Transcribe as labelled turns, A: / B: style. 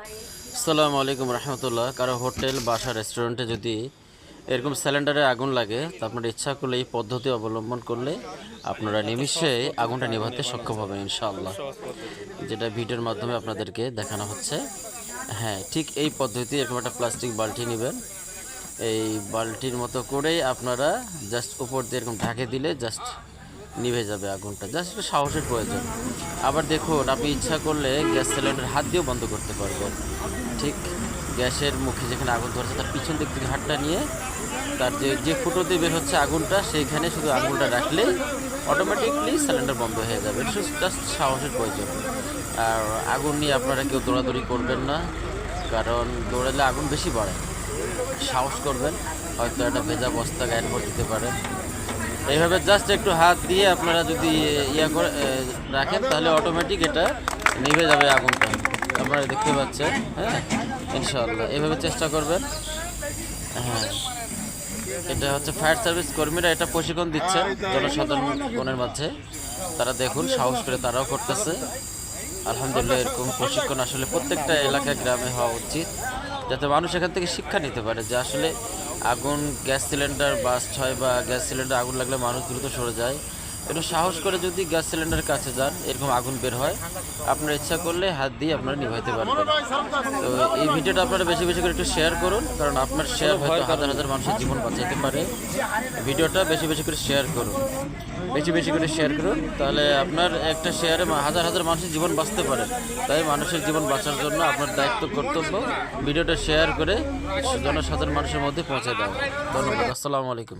A: আসসালামু আলাইকুম রহমতুল্লাহ। কারও হোটেল, বাসা, রেস্টুরেন্টে যদি এরকম সিলিন্ডারে আগুন লাগে, তা আপনার ইচ্ছা করলে এই পদ্ধতি অবলম্বন করলে আপনারা নিমিষে আগুনটা নিভাতে সক্ষম হবেন ইনশাআল্লাহ। যেটা ভিডিওর মাধ্যমে আপনাদেরকে দেখানো হচ্ছে। হ্যাঁ ঠিক এই পদ্ধতি, এরকম একটা প্লাস্টিক বালতি নেবেন। এই বালতির মতো করেই আপনারা জাস্ট উপর দিয়ে এরকম ঢাকে দিলে জাস্ট নিভে যাবে আগুনটা। জাস্ট একটু সাহসের প্রয়োজন। আবার দেখুন, আপনি ইচ্ছা করলে গ্যাস সিলিন্ডার হাত দিয়েও বন্ধ করতে পারবেন। ঠিক গ্যাসের মুখে যেখানে আগুন ধরছে, তার পিছন দিক থেকে হাতটা নিয়ে তার যে যে ফুটো দিয়ে বের হচ্ছে আগুনটা, সেইখানে শুধু আগুনটা রাখলে অটোমেটিকলি সিলিন্ডার বন্ধ হয়ে যাবে। জাস্ট সাহসের প্রয়োজন। আর আগুন নিয়ে আপনারা কেউ দৌড়াদৌড়ি করবেন না, কারণ দৌড়ালে আগুন বেশি বাড়ে। সাহস করবেন, হয়তো একটা ভেজা বস্তা গায়ের উপর দিতে পারেন। এইভাবে জাস্ট একটু হাত দিয়ে আপনারা যদি ইয়া করে রাখেন, তাহলে অটোমেটিক এটা নিভে যাবে আগুনটা। আপনারা দেখতে পাচ্ছেন হ্যাঁ? ইনশাআল্লাহ। এইভাবে চেষ্টা করবেন। হ্যাঁ। এটা হচ্ছে ফায়ার সার্ভিস কর্মীরা এটা প্রশিক্ষণ দিচ্ছেন জনসাধারণের মাঝে। তারা দেখুন, সাহস করে তারাও করতেছে। আলহামদুলিল্লাহ, এরকম প্রশিক্ষণ আসলে প্রত্যেকটা এলাকা, গ্রামে হওয়া উচিত। যাতে মানুষ এখান থেকে শিক্ষা নিতে পারে যে আসলে আগুন গ্যাস সিলিন্ডার বাস্ট হয় বা গ্যাস সিলিন্ডার আগুন লাগলে মানুষ দ্রুত সরে যায়। একটু সাহস করে যদি গ্যাস সিলিন্ডারের কাছে যান এরকম আগুন বের হয় আপনার ইচ্ছা করলে হাত দিয়ে আপনারা নিভাইতে পারবেন। তো এই ভিডিওটা আপনারা বেশি বেশি করে একটু শেয়ার করুন কারণ আপনার শেয়ার হয়তো হাজার হাজার মানুষের জীবন বাঁচাইতে পারে। ভিডিওটা বেশি বেশি করে শেয়ার করুন। বেশি বেশি করে শেয়ার করুন তাহলে আপনার একটা শেয়ারে হাজার হাজার মানুষের জীবন বাঁচতে পারে। তাই মানুষের জীবন বাঁচার জন্য আপনার দায়িত্ব কর্তব্য ভিডিওটা শেয়ার করে জনসাধারণ মানুষের মধ্যে পৌঁছে দেওয়া। ধন্যবাদ আসসালামু আলাইকুম।